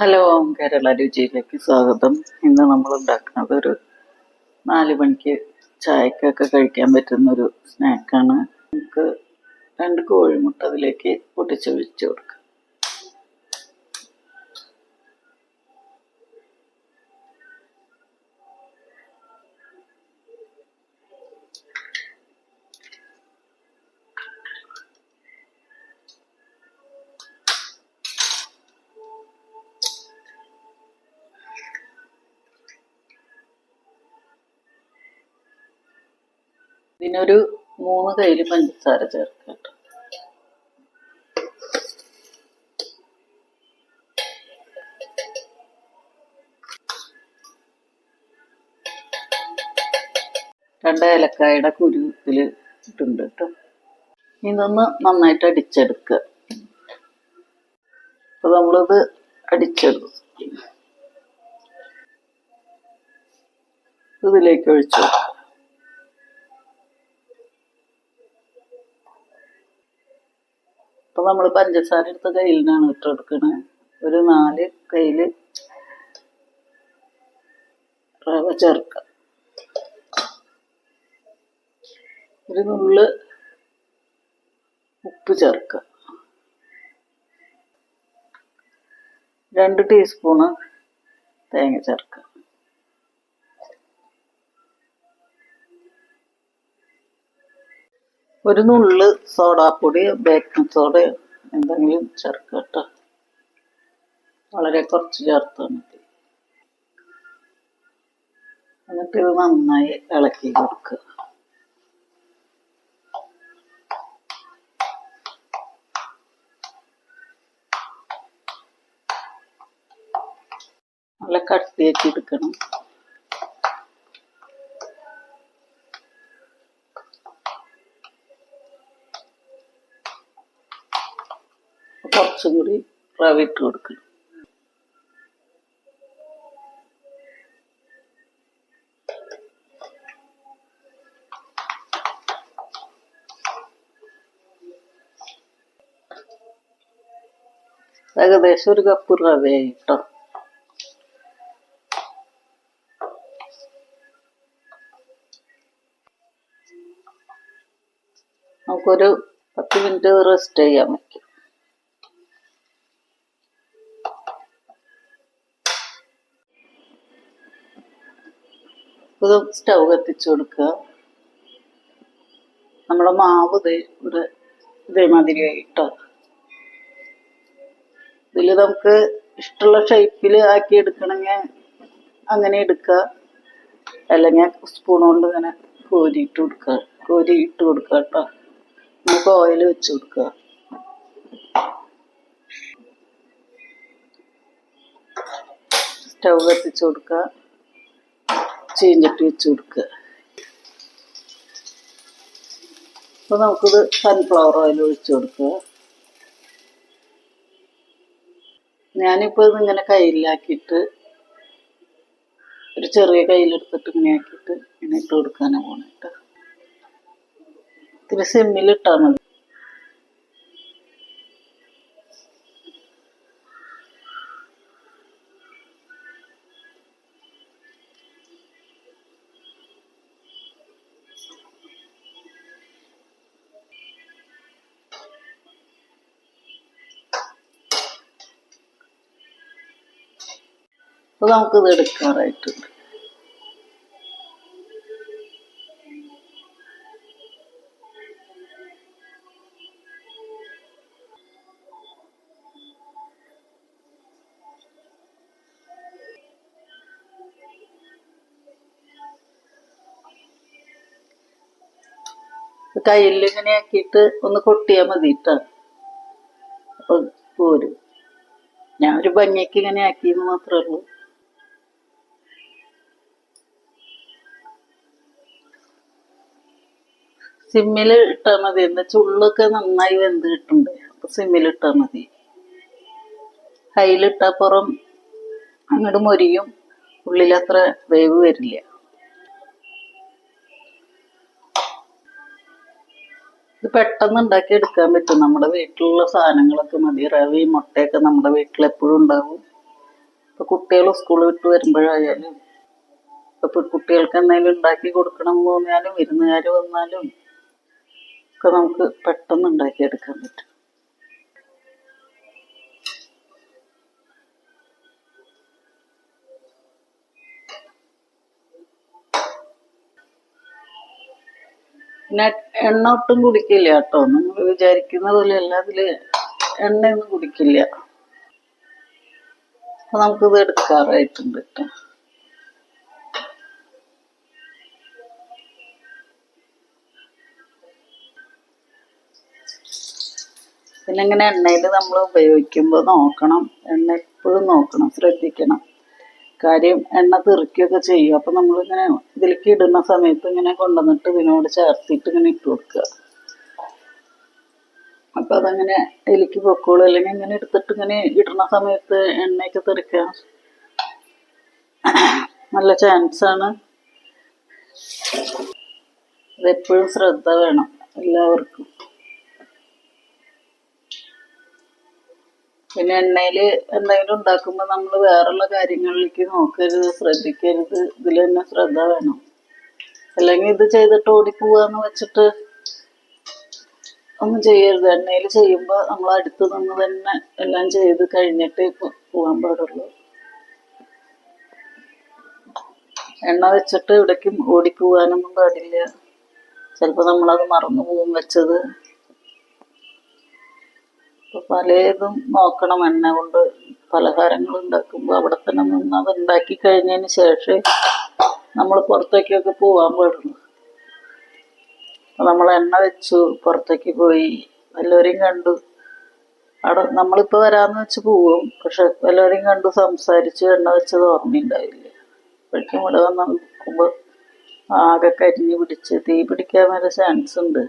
Hello Kerala രുചിയിലേക്ക് സ്വാഗതം. ഇന്ന് നമ്മൾ ഉണ്ടാക്കുന്നത് ഒരു നാല് മണിക്ക് ചായക്കൊക്കെ കഴിക്കാൻ പറ്റുന്ന ഒരു സ്നാക്കാണ്. നമുക്ക് രണ്ട് കോഴിമുട്ട അതിലേക്ക് പൊട്ടിച്ച് വെച്ച് കൊടുക്കാം. ഇതിനൊരു മൂന്ന് കയ്യിൽ പഞ്ചസാര ചേർക്കാം രണ്ട് ഏലക്കായുടെ കുരു ഇട്ടുണ്ട് കേട്ടോ. ഇതൊന്ന് നന്നായിട്ട് അടിച്ചെടുക്കുക. അപ്പൊ നമ്മളിത് അടിച്ചെടുക്കും ഇതിലേക്ക് ഒഴിച്ചു അപ്പൊ നമ്മൾ പഞ്ചസാര എടുത്ത് കയ്യിലാണ് ഇട്ടെടുക്കണേ ഒരു നാല് കയ്യിൽ റവ ചേർക്കുക ഒരു നുള്ള് ഉപ്പ് ചേർക്കുക രണ്ട് ടീസ്പൂണ് തേങ്ങ ചേർക്കുക ഒരു നുള്ള് സോഡാപ്പൊടി ബേക്കിംഗ് സോഡ എന്തെങ്കിലും ചേർക്കുക കേട്ടോ വളരെ കുറച്ച് ചേർത്താൽ മതി. എന്നിട്ട് ഇത് നന്നായി ഇളക്കി കൊടുക്കുക. നല്ല കട്ടിയാക്കി എടുക്കണം. കുറച്ചും കൂടി റവ കൊടുക്കണം. ഏകദേശം ഒരു കപ്പ് റവയായി കേട്ടോ നമുക്കൊരു പത്ത് മിനിറ്റ് റെസ്റ്റ് ചെയ്യാൻ പറ്റും ഇത് സ്റ്റൗ കത്തിച്ചു കൊടുക്കുക. നമ്മുടെ മാവ് ഒരു ഇതേമാതിരി ആയിട്ടോ. ഇതിൽ നമുക്ക് ഇഷ്ടമുള്ള ഷേപ്പിൽ ആക്കി എടുക്കണമെങ്കിൽ അങ്ങനെ എടുക്കുക. അല്ലെങ്കിൽ സ്പൂൺ കൊണ്ട് ഇങ്ങനെ കോരിയിട്ട് കൊടുക്കുക. കോരി ഇട്ട് കൊടുക്കുക കേട്ടോ. നമുക്ക് ഓയിൽ വെച്ച് കൊടുക്കുക. സ്റ്റൗ കത്തിച്ച് കൊടുക്കുക. ചീഞ്ചട്ടി വെച്ച് കൊടുക്കുക. അപ്പോൾ നമുക്കിത് സൺഫ്ലവർ ഓയിൽ ഒഴിച്ച് കൊടുക്കുക. ഞാനിപ്പോൾ ഇതിങ്ങനെ കയ്യിലാക്കിയിട്ട് ഒരു ചെറിയ കയ്യിലെടുത്തിട്ട് ഇങ്ങനെ ആക്കിയിട്ട് ഇങ്ങനെ ഇട്ട് കൊടുക്കാനാണ് പോണിട്ട് ഇത്തിരി സിമ്മിലിട്ടാൽ മതി. അപ്പോൾ നമുക്കിത് എടുക്കാറായിട്ടുണ്ട്. കയ്യിൽ ഇങ്ങനെ ആക്കിയിട്ട് ഒന്ന് കൊട്ടിയാൽ മതി കേട്ടോ അപ്പൊ പോരും. ഞാൻ ഒരു ഭംഗിക്ക് ഇങ്ങനെ ആക്കിയെന്ന് മാത്രമേ ഉള്ളൂ. സിമ്മിൽ ഇട്ടാൽ മതി. എന്താ ചുള്ളൊക്കെ നന്നായി വെന്ത് കിട്ടുന്നുണ്ട് അപ്പൊ സിമ്മിൽ ഇട്ടാൽ മതി. കയ്യിലിട്ടപ്പുറം പുറം അങ്ങോട്ട് മൊരിയും. ഉള്ളിലത്ര വേവ് വരില്ല. ഇത് പെട്ടെന്ന് ഉണ്ടാക്കി എടുക്കാൻ പറ്റും. നമ്മുടെ വീട്ടിലുള്ള സാധനങ്ങളൊക്കെ മതി. റവി മുട്ടയൊക്കെ നമ്മുടെ വീട്ടിൽ എപ്പോഴും ഉണ്ടാവും. ഇപ്പൊ കുട്ടികൾ സ്കൂൾ വിട്ട് വരുമ്പോഴായാലും ഇപ്പൊ കുട്ടികൾക്ക് എന്തെങ്കിലും ഉണ്ടാക്കി കൊടുക്കണം എന്ന് തോന്നിയാലും വിരുന്നുകാർ വന്നാലും ഒക്കെ നമുക്ക് പെട്ടെന്ന് ഉണ്ടാക്കിയെടുക്കാൻ പറ്റും. പിന്നെ എണ്ണ ഒട്ടും കുടിക്കില്ല കേട്ടോ. നമ്മൾ വിചാരിക്കുന്ന പോലെ അല്ല അതിൽ എണ്ണയൊന്നും കുടിക്കില്ല. അപ്പം നമുക്കിത് എടുക്കാറായിട്ടുണ്ട് കേട്ടോ. പിന്നെ ഇങ്ങനെ എണ്ണയിൽ നമ്മൾ ഉപയോഗിക്കുമ്പോൾ നോക്കണം. എണ്ണ എപ്പോഴും നോക്കണം ശ്രദ്ധിക്കണം. കാര്യം എണ്ണ തെറിക്കുകയൊക്കെ ചെയ്യും. അപ്പം നമ്മളിങ്ങനെ ഇതിലേക്ക് ഇടുന്ന സമയത്ത് ഇങ്ങനെ കൊണ്ടുവന്നിട്ട് ഇതിനോട് ചേർത്തിട്ട് ഇങ്ങനെ ഇട്ട് കൊടുക്കുക. അപ്പം അതങ്ങനെ ഇതിലേക്ക് പൊക്കോളൂ. അല്ലെങ്കിൽ ഇങ്ങനെ എടുത്തിട്ട് ഇങ്ങനെ ഇടുന്ന സമയത്ത് എണ്ണയൊക്കെ തെറിക്കാൻ നല്ല ചാൻസ് ആണ്. ഇതെപ്പോഴും ശ്രദ്ധ വേണം എല്ലാവർക്കും. പിന്നെ എണ്ണയിൽ എന്തെങ്കിലും ഉണ്ടാക്കുമ്പോൾ നമ്മൾ വേറുള്ള കാര്യങ്ങളിലേക്ക് നോക്കരുത് ശ്രദ്ധിക്കരുത്. ഇതിൽ തന്നെ ശ്രദ്ധ വേണം. അല്ലെങ്കിൽ ഇത് ചെയ്തിട്ട് ഓടിപ്പോവാന്ന് വെച്ചിട്ട് ഒന്നും ചെയ്യരുത്. എണ്ണയിൽ ചെയ്യുമ്പോൾ നമ്മൾ അടുത്ത് നിന്ന് തന്നെ എല്ലാം ചെയ്ത് കഴിഞ്ഞിട്ട് പോകാൻ പാടുള്ളൂ. എണ്ണ വെച്ചിട്ട് എവിടേക്കും ഓടിപ്പോവാനൊന്നും പാടില്ല. ചിലപ്പോൾ നമ്മളത് മറന്നു പോകും വെച്ചത്. ഇപ്പൊ പലതും നോക്കണം. എണ്ണ കൊണ്ട് പലഹാരങ്ങൾ ഉണ്ടാക്കുമ്പോൾ അവിടെ തന്നെ നിന്ന് അത് ഉണ്ടാക്കി കഴിഞ്ഞതിന് ശേഷം നമ്മൾ പുറത്തേക്കൊക്കെ പോവാൻ പാടുള്ളൂ. നമ്മൾ എണ്ണ വെച്ചു പുറത്തേക്ക് പോയി. എല്ലാവരെയും കണ്ടു. അവിടെ നമ്മളിപ്പോ വരാന്ന് വെച്ച് പോവും. പക്ഷെ എല്ലാവരെയും കണ്ടു സംസാരിച്ച് എണ്ണ വെച്ചത് ഓർമ്മയുണ്ടാവില്ല. അപ്പോഴേക്കും ഇവിടെ വന്ന് നോക്കുമ്പോൾ ആകെ കരിഞ്ഞു പിടിച്ച് തീ പിടിക്കാൻ വരെ ചാൻസ് ഉണ്ട്.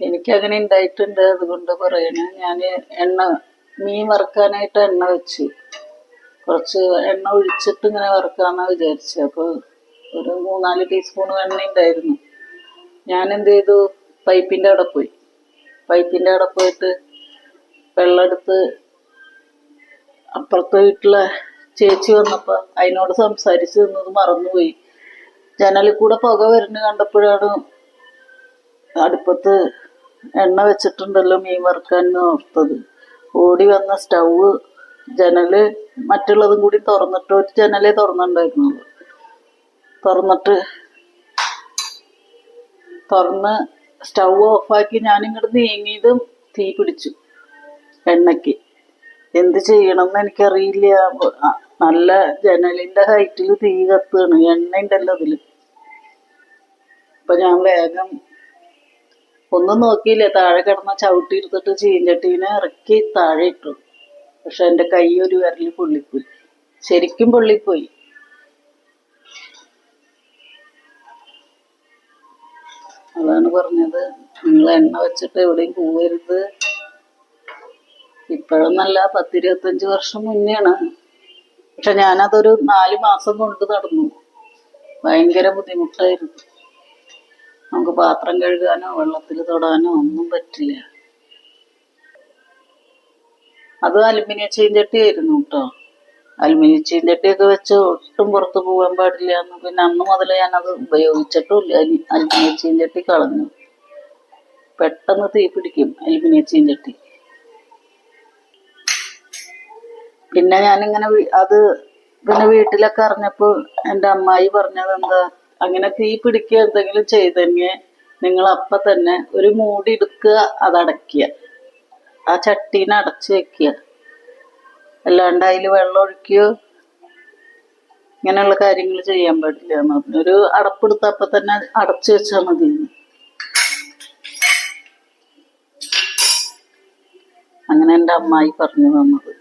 എനിക്കങ്ങനെ ഉണ്ടായിട്ടുണ്ട് അതുകൊണ്ട് പറയണ. ഞാൻ എണ്ണ മീൻ വറുക്കാനായിട്ട് എണ്ണ വെച്ച് കുറച്ച് എണ്ണ ഒഴിച്ചിട്ട് ഇങ്ങനെ വറുക്കാന്നാ വിചാരിച്ചത്. അപ്പോൾ ഒരു മൂന്നാൽ ടീസ്പൂൺ എണ്ണ ഉണ്ടായിരുന്നു ഞാൻ എന്ത് ചെയ്തു? പൈപ്പിന്റെ അവിടെ പോയി. പൈപ്പിന്റെ അവിടെ പോയിട്ട് വെള്ളം എടുത്ത് അപ്പുറത്തെ വീട്ടിലെ ചേച്ചി വന്നപ്പോൾ അതിനോട് സംസാരിച്ച് നിന്നത് മറന്നുപോയി. ജനലിൽ കൂടെ പുക വരുന്ന കണ്ടപ്പോഴാണ് അടുപ്പത്ത് എണ്ണ വെച്ചിട്ടുണ്ടല്ലോ മീൻ വറുക്കാൻ ഓർത്തത്. ഓടി വന്ന സ്റ്റൗവ് ജനൽ മറ്റുള്ളതും കൂടി തുറന്നിട്ട് ഒരു ജനലേ തുറന്നിട്ടുണ്ടായിരുന്നുള്ളൂ. തുറന്നിട്ട് തുറന്ന് സ്റ്റൗ ഓഫാക്കി ഞാനിങ്ങോട്ട് നീങ്ങിയതും തീ പിടിച്ചു എണ്ണയ്ക്ക്. എന്ത് ചെയ്യണമെന്ന് എനിക്കറിയില്ല. നല്ല ജനലിന്റെ ഹൈറ്റിൽ തീ കത്തുകയാണ്. എണ്ണ ഉണ്ടല്ലോ അതിൽ. അപ്പൊ ഞാൻ വേഗം ഒന്നും നോക്കിയില്ല? താഴെ കിടന്ന ചവിട്ടി എടുത്തിട്ട് ചീഞ്ചട്ടീനെ ഇറക്കി താഴെ ഇട്ടു പക്ഷെ എന്റെ കൈ ഒരു വിരലിൽ പൊള്ളിപ്പോയി. ശരിക്കും പൊള്ളിപ്പോയി. അതാണ് പറഞ്ഞത്. നിങ്ങൾ എണ്ണ വെച്ചിട്ട് എവിടെയും പോവരുത്. ഇപ്പോഴൊന്നല്ല പത്തിരുപത്തഞ്ച് വർഷം മുന്നെയാണ്. പക്ഷെ ഞാനതൊരു നാല് മാസം കൊണ്ട് നടന്നു. ഭയങ്കര ബുദ്ധിമുട്ടായിരുന്നു. നമുക്ക് പാത്രം കഴുകാനോ വെള്ളത്തിൽ തൊടാനോ ഒന്നും പറ്റില്ല. അത് അലുമിനിയം ആയിരുന്നു കേട്ടോ. അലുമിനിയം ചീഞ്ചട്ടിയൊക്കെ വെച്ച് ഒട്ടും പുറത്ത് പോകാൻ പാടില്ല എന്ന് പിന്നെ അന്ന് മുതൽ ഞാനത് ഉപയോഗിച്ചിട്ടുമില്ല അലു- അലുമിനിയം ചീഞ്ചട്ടി കളഞ്ഞു. പെട്ടെന്ന് തീ പിടിക്കും അലുമിനിയം ചീഞ്ചട്ടി പിന്നെ ഞാനിങ്ങനെ അത് പിന്നെ വീട്ടിലൊക്കെ അറിഞ്ഞപ്പോൾ എന്റെ അമ്മായി പറഞ്ഞത് എന്താ അങ്ങനെ തീ പിടിക്കുക എന്തെങ്കിലും ചെയ്തെങ്കിൽ നിങ്ങൾ അപ്പം തന്നെ ഒരു മൂടി എടുക്കുക അത് അടയ്ക്കുക. ആ ചട്ടീനെ അടച്ചു വെക്കുക. അല്ലാണ്ട് അതിൽ വെള്ളം ഒഴിക്കുകയോ ഇങ്ങനെയുള്ള കാര്യങ്ങൾ ചെയ്യാൻ പാടില്ല എന്ന് പറഞ്ഞു. ഒരു അടപ്പെടുത്ത് അപ്പം തന്നെ അടച്ചു വെച്ചാൽ മതി. അങ്ങനെ എന്റെ അമ്മായി പറഞ്ഞു തന്നത്.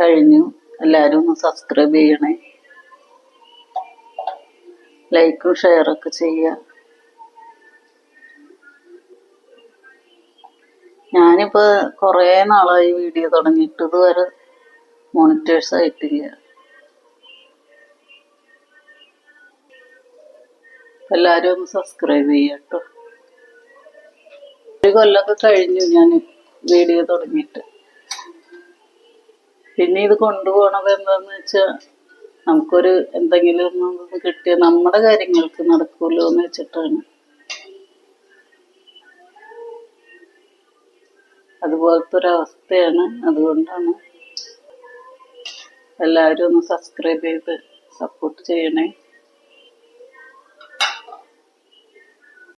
കഴിഞ്ഞു. എല്ലാവരും ഒന്ന് സബ്സ്ക്രൈബ് ചെയ്യണേ. ലൈക്കും ഷെയറൊക്കെ ചെയ്യുക. ഞാനിപ്പോൾ കുറേ നാളായി വീഡിയോ തുടങ്ങിയിട്ട് ഇതുവരെ മോണിറ്റേഴ്സ് ആയിട്ടില്ല. എല്ലാവരും ഒന്ന് സബ്സ്ക്രൈബ് ചെയ്യട്ടോ ഒരു കൊല്ലമൊക്കെ കഴിഞ്ഞു ഞാൻ വീഡിയോ തുടങ്ങിയിട്ട്. പിന്നെ ഇത് കൊണ്ടുപോണത് എന്താന്ന് വെച്ചാൽ നമുക്കൊരു എന്തെങ്കിലും ഒന്ന് കിട്ടിയ നമ്മുടെ കാര്യങ്ങൾക്ക് നടക്കുമല്ലോ എന്ന് വെച്ചിട്ടാണ്. അതുപോലത്തെ ഒരവസ്ഥയാണ് അതുകൊണ്ടാണ് എല്ലാവരും ഒന്ന് സബ്സ്ക്രൈബ് ചെയ്ത് സപ്പോർട്ട് ചെയ്യണേ.